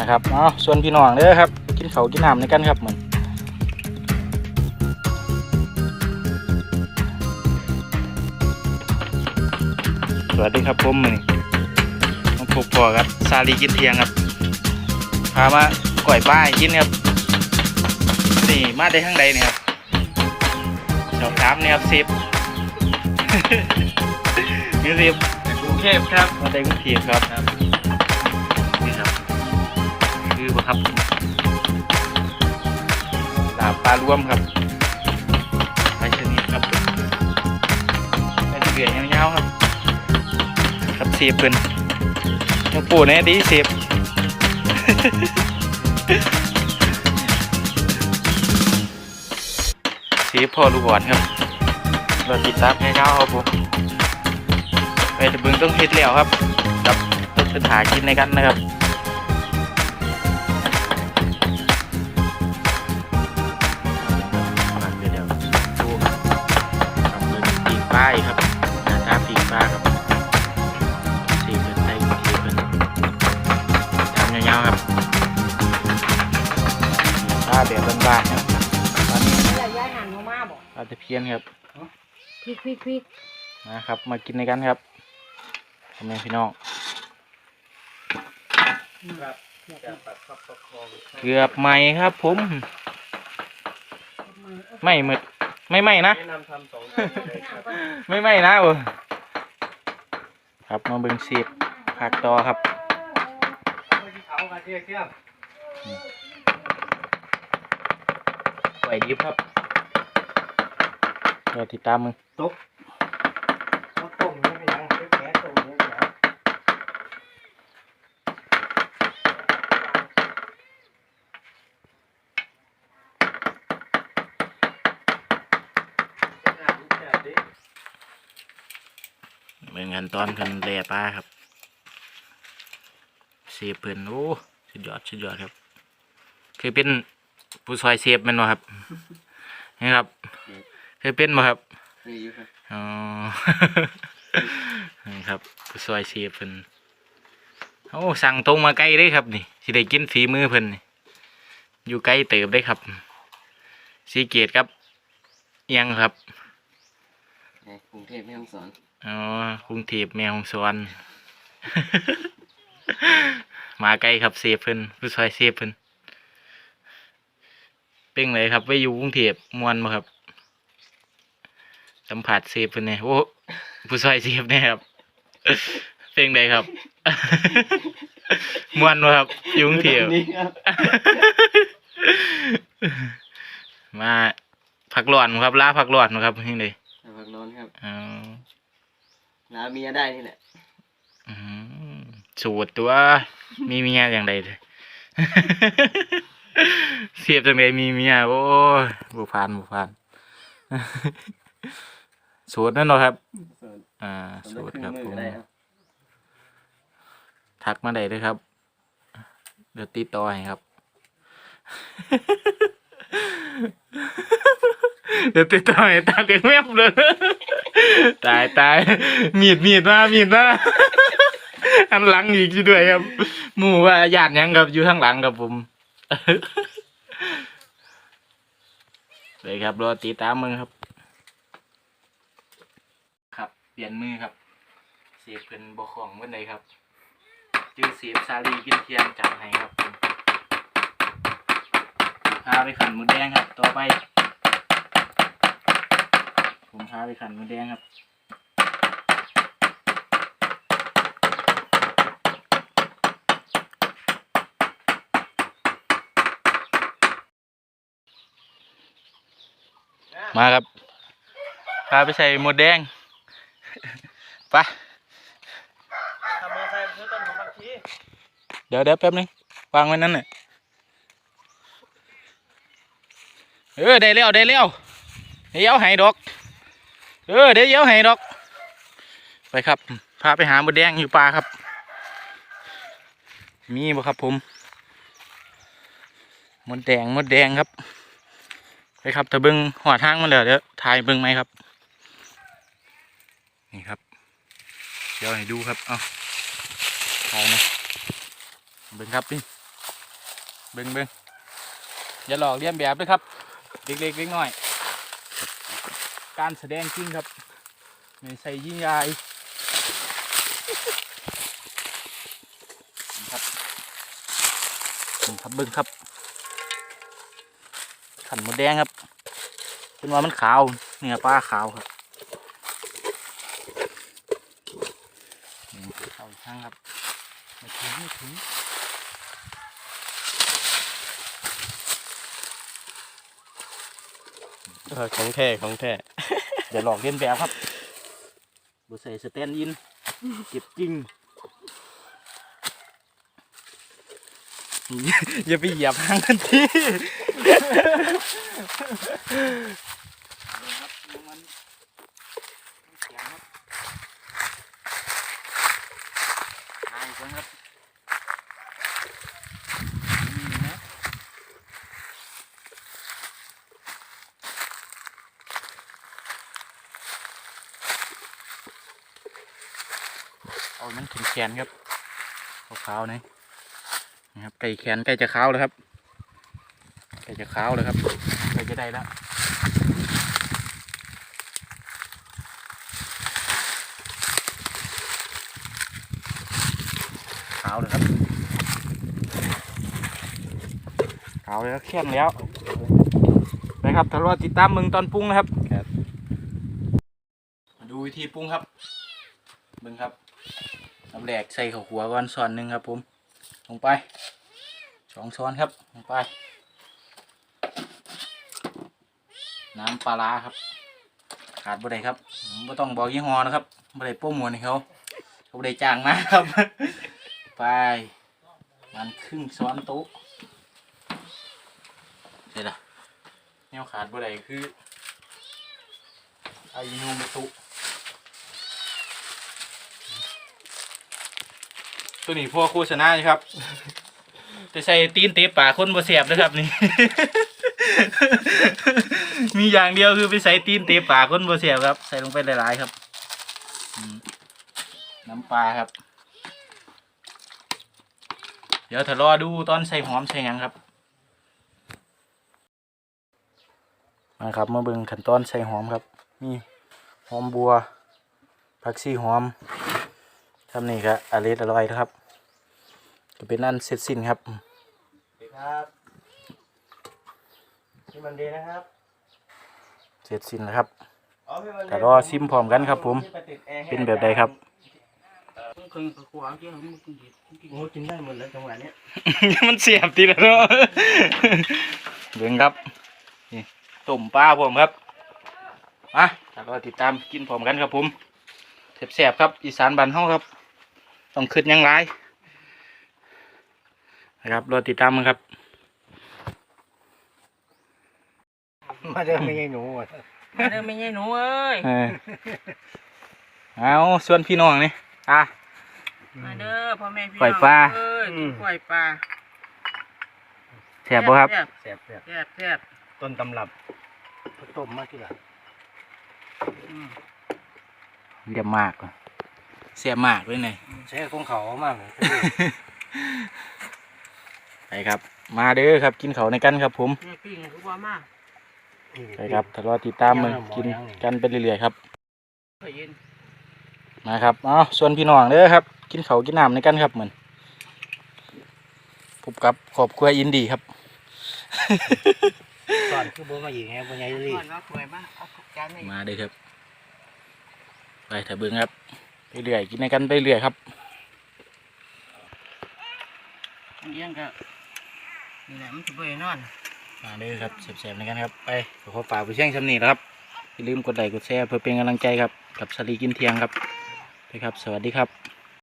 นะครับเอาส่วนพี่น้องเด้อครับ กินเขาวกินน้ำในกันครับเหมือนสวัสดีครับผมมือนี้มาพบพอครับซาลีกินเทียงครับพามาก่อยป้ายกินครับนี่มาได้ข้างใดเนี่ยครับสอบถามเนี่ยครับสิบนี่สิบกรุงเทพครับมาได้กรุงเทพครับนี่ครับ คือบ่ครับลาบปลารวมครับไปชนิดครับไปเสือยาวๆครับ ครับเสียบเพิ่นยังปูแน่ดีเสียบเสียบพ่อลูกบอลครับเราติดตามให้เขาครับผมไปจะเบิ่งต้องเฮ็ดแล้วครับกับต้องเป็นหากินในกันนะครับ บอกปลาตะเพียนครับพริกพริกพริกนะครับ มากินในกันครับพ่อแม่พี่น้องครับจะปัดคับประคองเกือบไหมครับผม ไม่หมดไม่ไหมนะ แนะนำทำสองอย่างเลยครับไม่ไหมนะเออครับมาเบิ่งเสียบผักต่อครับ เอามาเที่ยวเที่ยวไหวดิบครับ เราติดตามมึงตกเอาต้มนี่ไม่ยังแผลต้มนี่ไม่ยังอ่านแผลดิเบิ่งขั้นตอนกันแล่ปลาครับเสียบเพิ่นโอ้สุดยอดสุดยอดครับ คือเป็นผู้ซอยเสียบแมันบ่ครับ นี่ครับ เคยเป็นบ่ครับนี่อยู่ครับอ๋อนี่ครับผู้ซอยเสียบเพิ่นโอ้สั่งตรงมาใกล้เลยครับนี่สิได้กินฝีมือเพิ่นนี่อยู่ใกล้เติบได้ครับสีเกตครับอิหยังครับกรุงเทพแม่ฮ่องสอนอ๋อกรุงเทพแม่ฮ่องสอนมาใกล้ครับเสียบเพิ่นผู้ซอยเสียบเพิ่นเป็นไงครับไปอยู่กรุงเทพมวนบ่ครับ สัมผัสเสียบเพิ่นเนี่ยโอ้ผู้ซอยเสียบเนี่ยครับเป็นไงครับมวนบ่ครับอยู่กรุงเทพนี่ครับมาพักร้อนบ่ครับลาพักร้อนบ่ครับยังไงพักนอนครับอ๋อลาเมียได้นี่แหละอืมสูตรตัว มีเมียอย่างใดเลยเสียบจังไดมีเมียโอ้ยบุพานบุพาน สูตรนั่นเนาะครับ อ่า สูตรครับผมทักมาได้เลยครับ เดี๋ยวติดต่อให้ครับ เดี๋ยวติดต่อให้ตาเลี้ยงแม่เลยตายตายมีดมีดมามีดมาอันหลังอีกอยู่ด้วยครับ หมู่ว่าญาติหยังครับอยู่ข้างหลังครับผมเลยครับรอติดตามมึงครับ ครับ เป ลี่ยนมือครับ เสียบเป็นบกของเมื่อไหครับจื้อเสียบซาลีกินเทียนจัดให้ครับพาไปขันหมูแดงครับ ต่อไป ผมพาไปขันหมูแดงครับมาครับพาไปใส่หมดแดง ไปทำมอไซค์ซื้อต้นของบางทีเดี๋ยวเดี๋ยวแป๊บนึงวางไว้นั่นน่ะเออได้แล้วได้แล้วเดี๋ยวให้ดอกเออเดี๋ยวให้ดอก ไปครับพาไปหาหมดแดงอยู่ป่าครับ มีบ่ครับผมมดแดงมดแดงครับไปครับถ้าเบิ้งหัวทางมันแล้วเดี๋ยวถ่ายเบิ้งไหมครับ นี่ครับ เดี๋ยวให้ดูครับ เอาถ่านะเบิ้งครับนี่เบิ่งเบิ่งอย่าหลอกเลียนแบบด้วยครับเด็กๆเล็กน้อย การแสดงจริงครับไม่ใส่ยิ่งใหญ่ครับเบ่งครับเบ่งครับขันหมดแดงครับ เป็นว่ามันขาว เนื้อปลาขาวครับนี่เข้าอีกครั้งครับไม่ถึงไม่ถึง เออของแท้ของแท้เดี๋ยวหลอกเลียนแบบครับบุใส่สแตนด์อินเก็บจริงอย่าไปเหยียบหางทันทีครับนี่นะ เอามันถึงแขนครับขาวๆนี่นะครับไก่แขนใกล้จะขาวแล้วครับใกล้จะขาวแล้วครับใกล้จะได้แล้วขาวเลยครับขาวเลยครับแข็งแล้วไปครับทะเลาะติดตามมึงตอนปรุงนะครับ มาดูวิธีปรุงครับเบิ่งครับ น้ำแหลกใส่ข้าวหัวก่อนช้อนหนึ่งครับผม ลงไปสองช้อนครับ ลงไป น้ำปลาร้าครับ ขาดบ่ได้ครับไม่ต้องบอกยี่ห้อนะครับบ่ได้โปรโมทให้เขาเขาบ่ได้จ้างมาครับ ไปมันครึ่งช้อนโต๊ะเดี๋ยวละแนวขาดบ่ได้คือไอายุนูมตุ ตัวนี้พวกโฆษณาอยู่ครับจะใส่ตีนเตะป่าคนบ่เสียบนะครับนี่ มีอย่างเดียวคือไปใส่ตีนเตะป่าคนบ่เสียบครับ ใส่ลงไปหลายๆครับอืมน้ำปลาครับ เดี๋ยวถ้ารอดูตอนใส่หอมใส่หยังครับ มาครับมาเบิ่งขั้นตอนใส่หอมครับมีหอมบัวผักชีหอมทำนี่ครับอร่อยอร่อยนะครับ ก็เป็นนั่นเสร็จสิ้นครับสวัสดีครับพี่มันดีนะครับเสร็จสิ้นแล้วครับอ๋อพี่มันดีแต่รอชิมพร้อมกันครับ ผม เป็นแบบใดครับโอ้กินได้หมดแล้วจังหวะเนี้ยมันเสียบทีละเนาะเบิ่งครับนี่ต้มปลาผมครับมาแต่รอติดตามกินพร้อมกันครับ ผมแซ่บๆครับ อีสานบ้านเฮาครับ ต้องขึ้นยังไร นะครับรอติดตามมันครับ มาเจอไม่ใช่หนูอะมาเด้อไม่ใช่หนูเอ้ยเออเอาส่วนพี่น้องนี่อะมาเด้อพ่อแม่พี่ปล่อยปลาเอ้ยกินปล่อยปลาแซ่บบ่ครับแซ่บแซ่บแซ่บแซ่บแซ่บต้นตำรับต้มมากที่หลังอืมเรียบมากว่ะแซ่บมากเลยเนี่ยใช้ของเขามากเลย ไปครับ มาเด้อครับกินเขาวในกันครับ ผมแม่ปิ้งคือว่ามากไปครับถ้ารอติดตามมึงกินกันไปเรื่อยๆครับ เคยเย็นมาครับเอาส่วนพี่น้องเด้อครับ กินเขาวกินน้ำในกันครับเหมือนพบกับขอบครัวอินดีครับสอนคือโบมาอีกไงโบใหญ่รีก่อนว่าสวยมากเอาทุกจานเลยมาเด้อครับ ไปถ้าเบิ่งครับไปเรื่อยกินในกันไปเรื่อยครับอันเลี้ยงก็ นี่แหละมันจะไปนอนมาเด้อครับแสบๆในกันครับไปขอฝากไปเชียงชำนีนะครับอย่าลืมกดไลค์กดแชร์เพื่อเป็นกำลังใจครับกับสลีกินเทียงครับไปครับ สวัสดีครับ